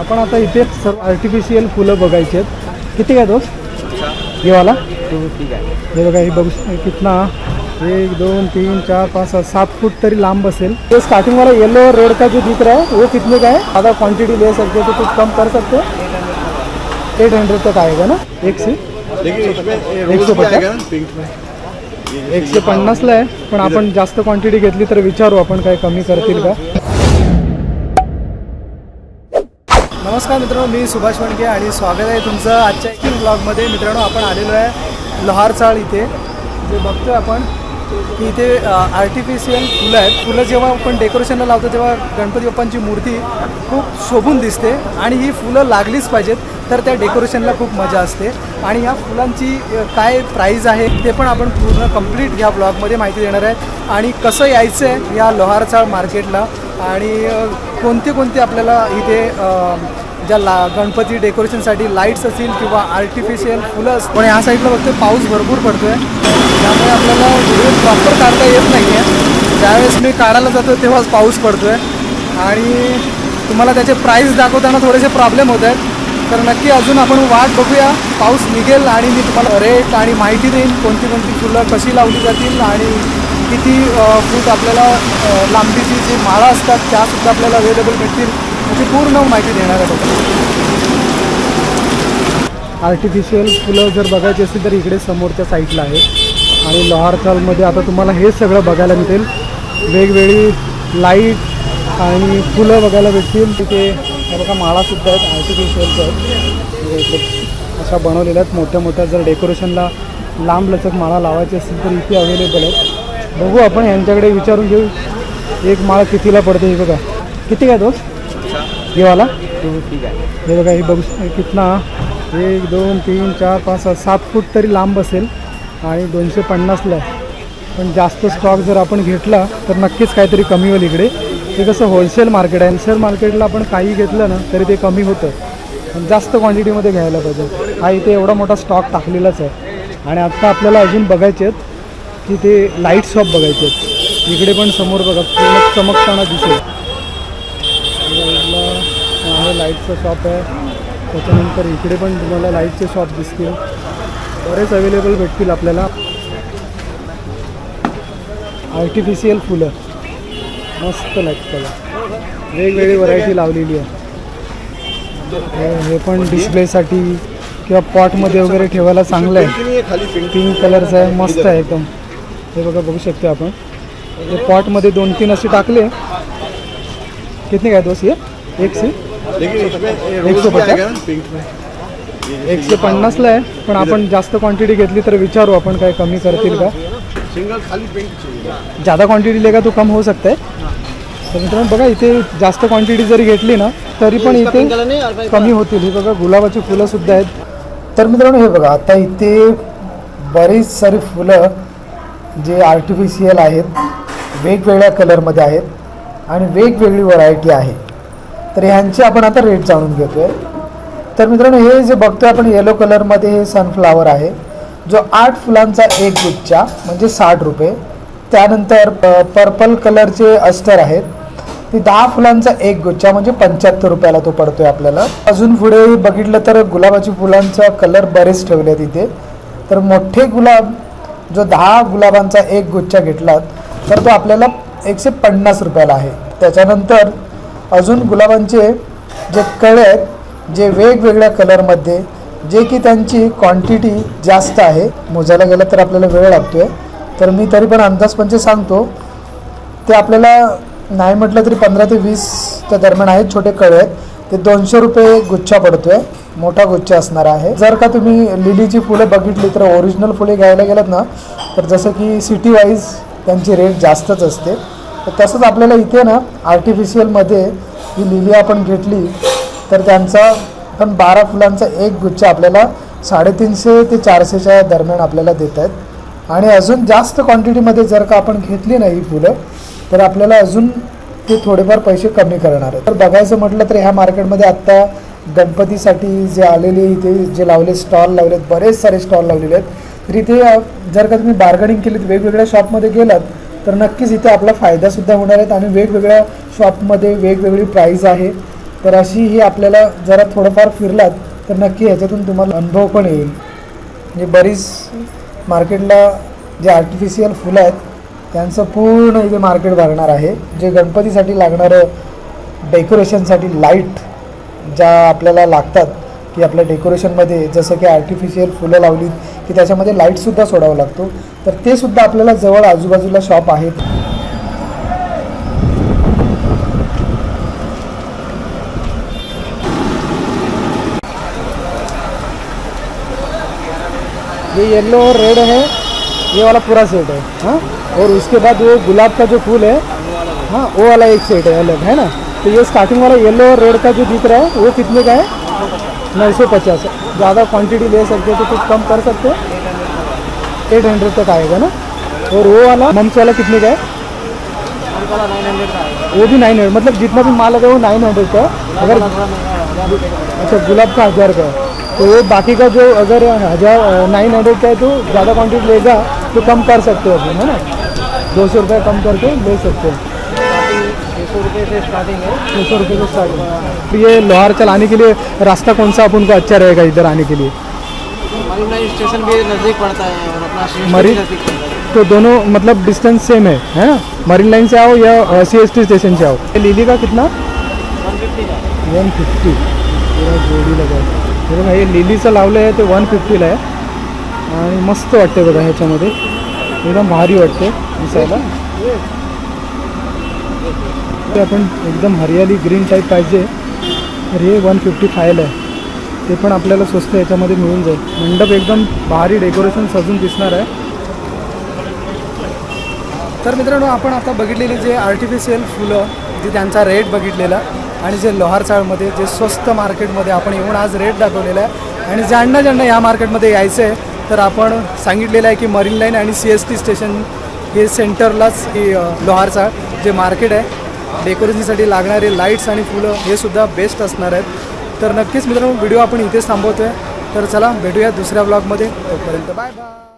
आपण आता इथे सर्व आर्टिफिशियल फुलं बघायची आहेत. किती काय दोस्त हे वाला? ठीक आहे हे बघा हे बघू कितना? एक दोन तीन चार पाँच सात सात फुट तरी लांब बसेल ये स्टार्टिंग वाला येलो रेड का जो दिख रहा है वो कितने का है? क्वांटिटी ले सकते हो तो कुछ कम कर सकते हो. एट हंड्रेड तक आएगा ना? एक से? एक सौ पचास? एकशे पन्नासला आहे पण आपण जास्त क्वांटिटी घेतली तर विचारू आपण काय कमी करतील का. नमस्कार मित्रांनो मी सुभाष वणके आणि स्वागत आहे तुमचं आजच्या एकिंग ब्लॉगमध्ये मित्रांनो आपण आलेलो आहे लोहारचाळ इथे. जे बघतोय आपण की इथे आर्टिफिशियल फुलं आहेत. फुलं जेव्हा आपण डेकोरेशनला लावतो तेव्हा गणपती बाप्पांची मूर्ती खूप शोभून दिसते आणि ही फुलं लागलीच पाहिजेत तर त्या डेकोरेशनला खूप मजा असते. आणि ह्या फुलांची काय प्राईज आहे ते पण आपण पूर्ण कंप्लीट ह्या ब्लॉगमध्ये माहिती देणार आहे. आणि कसं यायचं आहे या लोहारचाळ मार्केटला आणि कोणते कोणते आपल्याला इथे ज्या ला गणपती डेकोरेशनसाठी लाईट्स असतील किंवा आर्टिफिशियल फुलं असतील. पण ह्या साईडला बघतोय पाऊस भरपूर पडतो आहे त्यामुळे आपल्याला व्हिडिओ प्रॉपर काढता येत नाही आहे ज्यावेळेस मी काढायला जातो तेव्हाच पाऊस पडतो आहे आणि तुम्हाला त्याचे प्राईस दाखवताना थोडेसे प्रॉब्लेम होत आहेत. तर नक्की अजून आपण वाट बघूया. पाऊस निघेल आणि मी तुम्हाला रेट आणि माहिती देईन कोणती कोणती फुलं कशी लावली जातील आणि किती फूट आपल्याला लांबीची जी माळा असतात त्यासुद्धा आपल्याला अवेलेबल भेटतील याची पूर्ण माहिती देणार आहे आर्टिफिशियल फुलं जर बघायची असतील तर इकडे समोरच्या साईडला आहे आणि लोहारचालमध्ये आता तुम्हाला हे सगळं बघायला मिळेल वेगवेगळी लाइट आणि फुलं बघायला भेटतील. तिथे बघा माळासुद्धा आहेत आर्टिफिशियलच्या म्हणजे आहेत अशा बनवलेल्या आहेत. मोठ्या मोठ्या जर डेकोरेशनला लांब लचक माळा लावायची असतील तर इथे अवेलेबल आहेत. बघू आपण यांच्याकडे विचारून घेऊ. एक माळ कितीला पडते हे बघा. किती काय दोस्त घेवाला ठीक आहे हे बघा हे बघू कितना? एक दोन तीन चार पाच सहा सात फूट तरी लांब असेल आणि दोनशे पन्नासला पण जास्त स्टॉक जर आपण घेतला तर नक्कीच काहीतरी कमी होईल इकडे. ते कसं होलसेल मार्केट आहे. होलसेल मार्केटला आपण काही घेतलं ना तरी ते कमी होतं. पण जास्त क्वांटिटीमध्ये घ्यायला पाहिजे. हा इथे एवढा मोठा स्टॉक टाकलेलाच आहे. आणि आत्ता आपल्याला अजून बघायचे आहेत तिथे लाइट शॉप बघायचे आहेत. इकडे पण समोर बघा पूर्ण चमकताना दिसेल. हा लाईटचं शॉप आहे. त्याच्यानंतर इकडे पण तुम्हाला लाईटचे शॉप दिसतील. बरेच अवेलेबल भेटतील आपल्याला. आर्टिफिशियल फुलं मस्त लाइट त्याला वेगवेगळी व्हरायटी लावलेली आहे. हे पण डिस्प्लेसाठी किंवा पॉटमध्ये वगैरे ठेवायला चांगलं आहे. पिंक कलरचं आहे मस्त आहे एकदम. हे बघा बघू शकतो आपण. हे पॉटमध्ये दोन तीन असे टाकले. कितने काय दोस्त ये एक से लेकिन इसमें ये एक रोज सौ भी पचास? आएगा ना पिंक में। एकशे पन्नासला आहे पण आपण जास्त क्वांटिटी घेतली तर विचारू आपण काय कमी करतील का. सिंगल खाली पिंक चाहिए। ज़्यादा क्वांटिटी लेगा तो कम हो सकता है तर मित्रांनो बघा इथे जास्त क्वांटिटी जरी घेतली ना तरी पण इथे कमी होतील. ही बघा गुलाबाची फुलं सुद्धा आहेत. तर मित्रांनो हे बघा आता इथे बरीच सारी फुलं जे आर्टिफिशियल आहेत वेगवेगळ्या कलरमध्ये आहेत आणि वेगवेगळी व्हरायटी आहे. तर ह्यांची आपण आता रेट जाणून घेतो आहे तर मित्रांनो हे जे बघतोय आपण येलो कलरमध्ये हे सनफ्लावर आहे जो आठ फुलांचा एक गुच्छा म्हणजे साठ रुपये. त्यानंतर प- पर्पल कलरचे अस्टर आहेत. ते दहा फुलांचा एक गुच्छा म्हणजे पंच्याहत्तर रुपयाला तो पडतोय आपल्याला. अजून पुढे बघितलं तर गुलाबाची फुलांचा कलर बरेच ठेवले तिथे तर मोठे गुलाब जो दहा गुलाबांचा एक गुच्छा घेतलात तर तो आपल्याला एकशे पन्नास रुपयाला आहे. त्याच्यानंतर अजून गुलाबांचे जे कळे आहेत जे वेगवेगळ्या कलरमध्ये जे की त्यांची क्वांटिटी जास्त आहे मोजायला गेलं तर आपल्याला वेळ लागतोय. तर मी तरी पण अंदाजपंचे सांगतो ते आपल्याला नाही म्हटलं तरी पंधरा ते वीसच्या दरम्यान आहेत छोटे कळे. आहेत ते दोनशे रुपये गुच्छा पडतोय. मोठा गुच्छ असणार आहे. जर का तुम्ही लिलीची फुलं बघितली तर ओरिजिनल फुले घ्यायला गेलात ना तर जसं की सिटी वाईज त्यांची रेट जास्तच असते. तर तसंच आपल्याला इथे ना आर्टिफिशियलमध्ये ही लिली आपण घेतली तर त्यांचा पण बारा फुलांचा एक गुच्छ आपल्याला साडेतीनशे ते चारशेच्या दरम्यान आपल्याला देत आहेत. आणि अजून जास्त क्वांटिटीमध्ये जर का आपण घेतली ना ही फुलं तर आपल्याला अजून ते थोडेफार पैसे कमी करणार आहे तर बघायचं म्हटलं तर ह्या मार्केटमध्ये आत्ता गणपतीसाठी जे आलेले इथे जे लावले स्टॉल लावलेत बरेच सारे स्टॉल लावलेले आहेत. तर इथे जर का तुम्ही बार्गनिंग केलीत वेगवेगळ्या शॉपमध्ये गेलात तर नक्कीच इथे आपला फायदासुद्धा होणार आहेत आणि वेगवेगळ्या शॉपमध्ये वेगवेगळी प्राईज आहे. तर अशी ही आपल्याला जरा थोडंफार फिरलात तर नक्की ह्याच्यातून तुम्हाला अनुभव पण येईल. म्हणजे बरीच मार्केटला जे आर्टिफिशियल फुलं आहेत त्यांचं पूर्ण इथे मार्केट भरणार आहे. जे गणपतीसाठी लागणारं डेकोरेशनसाठी लाइट ज्या आपल्याला लागतात की आपल्या डेकोरेशनमध्ये जसं की आर्टिफिशियल फुलं लावलीत की त्याच्यामध्ये लाईटसुद्धा सोडावा लागतो. तर ते सुद्धा आपल्याला जवळ आजूबाजूला शॉप आहेत. ये येलो और रेड है. ये वाला पूरा सेट है. हाँ? और उसके बाद वो गुलाब का जो फूल है हाँ वो वाला एक सेट है अलग है ना? तो ये स्टार्टिंग वाला येलो और रेड का जो दिख रहा है, वो कितने का है? नौ सौ पचास। ज़्यादा क्वांटिटी ले सकते हो तो कुछ कम कर सकते हो। एट हंड्रेड तक आएगा ना? और वो वाला मम्स वाला कितने का है? वो भी नाइन हंड्रेड मतलब जितना भी माल लगा वो नाइन हंड्रेड का है, अगर अच्छा गुलाब का हज़ार का है। तो वो बाकी का जो अगर हज़ार नाइन हंड्रेड का है तो ज़्यादा क्वान्टिटी लेगा तो कम कर सकते हो अभी है ना? दो सौ रुपये कम करके ले सकते हो। सौ रुपये से स्टार्टिंग है छः सौ रुपये से स्टार्ट ये लोहार चलाने के लिए रास्ता कौन सा अपन को अच्छा रहेगा इधर आने के लिए मरीन स्टेशन भी नज़दीक पड़ता है और अपना है तो दोनों मतलब डिस्टेंस सेम है है ना मरीन लाइन से आओ या सी एस टी स्टेशन से आओ लीली का कितना वन फिफ्टी पुरा जोडी लगा हे बघा हे लिलीचं लावलं आहे ते वन फिफ्टीला आहे आणि मस्त वाटते बघा ह्याच्यामध्ये एकदम भारी वाटते दिसायला ते आपण एकदम हरियाली ग्रीन टाईप पाहिजे. तर हे वन फिफ्टी फायला आहे. ते पण आपल्याला स्वस्त याच्यामध्ये मिळून जाईल. मंडप एकदम भारी डेकोरेशन सजून दिसणार आहे. तर मित्रांनो आपण आता बघितलेली जे आर्टिफिशियल फुलं जे त्यांचा रेट बघितलेला आणि जे लोहार चाळमध्ये जे स्वस्त मार्केटमध्ये आपण येऊन आज रेट दाखवलेला आहे. आणि ज्यांना ज्यांना या मार्केटमध्ये यायचं आहे तर आपण सांगितलेलं आहे की मरीन लाईन आणि सी एस टी स्टेशन हे सेंटरलाच ही लोहारचाळ लोहार चाळ जे मार्केट आहे डेकोरेशनसाठी लागणारे लाईट्स आणि फुलं हे सुद्धा बेस्ट असणार आहेत. तर नक्कीच मित्रांनो व्हिडिओ आपण इथेच थांबवतो आहे तर चला भेटूया दुसऱ्या ब्लॉगमध्ये तोपर्यंत बाय बाय